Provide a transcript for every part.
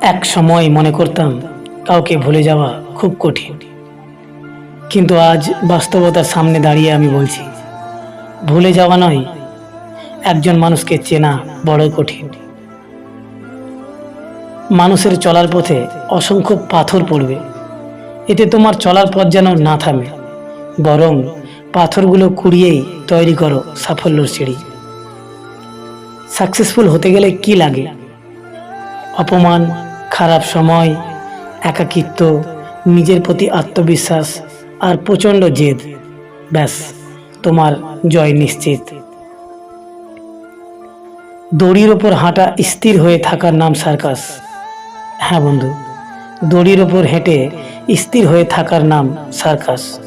এক সময় মনে করতাম কাউকে ভুলে যাওয়া খুব কঠিন। কিন্তু আজ বাস্তবতার সামনে দাঁড়িয়ে আমি বলছি, ভুলে যাওয়া নয়, একজন মানুষকে চেনা বড় কঠিন। মানুষের চলার পথে অসংখ্য পাথর পড়বে। এতে তোমার চলার পথ যেন না থামে, বরং পাথরগুলো কুড়িয়েই তৈরি করো সাফল্যর সিঁড়ি। সাকসেসফুল হতে গেলে কি লাগে? অপমান খারাপ সময়, একাকিত্ব, নিজের প্রতি আত্মবিশ্বাস আর প্রচণ্ড জেদ। ব্যাস, তোমার জয় নিশ্চিত। দড়ির ওপর হাঁটা স্থির হয়ে থাকার নাম সার্কাস। হ্যাঁ বন্ধু, দড়ির ওপর হেঁটে স্থির হয়ে থাকার নাম সার্কাস।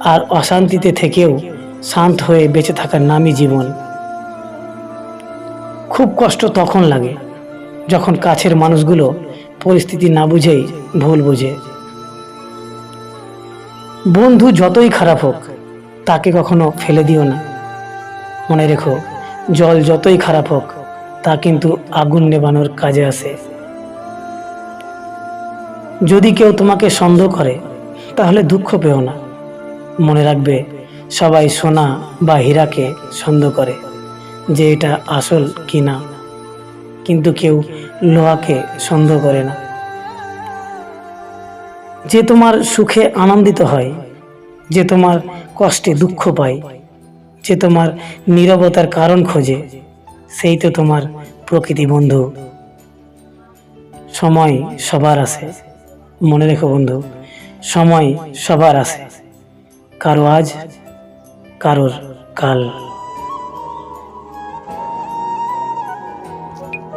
আর অশান্তিতে থেকেও শান্ত হয়ে বেঁচে থাকার নামই জীবন। খুব কষ্ট তখন লাগে। যখন কাছের মানুষগুলো পরিস্থিতি না বুঝেই ভুল বুঝে। বন্ধু যতই খারাপ হোক, তাকে কখনো ফেলে দিও না। মনে রেখো, জল যতই খারাপ হোক, তা কিন্তু আগুন নেবানোর কাজে আসে। যদি কেউ তোমাকে সন্দেহ করে, তাহলে দুঃখ পেও না। মনে রাখবে, সবাই সোনা বা হীরাকে সন্দেহ করে যে এটা আসল কি না কিন্তু কেউ লোহাকে সন্দেহ করে না। যে তোমার সুখে আনন্দিত হয়, যে তোমার কষ্টে দুঃখ পায়, যে তোমার নীরবতার কারণ খোঁজে, সেই তো তোমার প্রকৃতি বন্ধু। সময় সবার আছে, মনে রেখো বন্ধু, সময় সবার আছে। কারও আজ, কারোর কাল।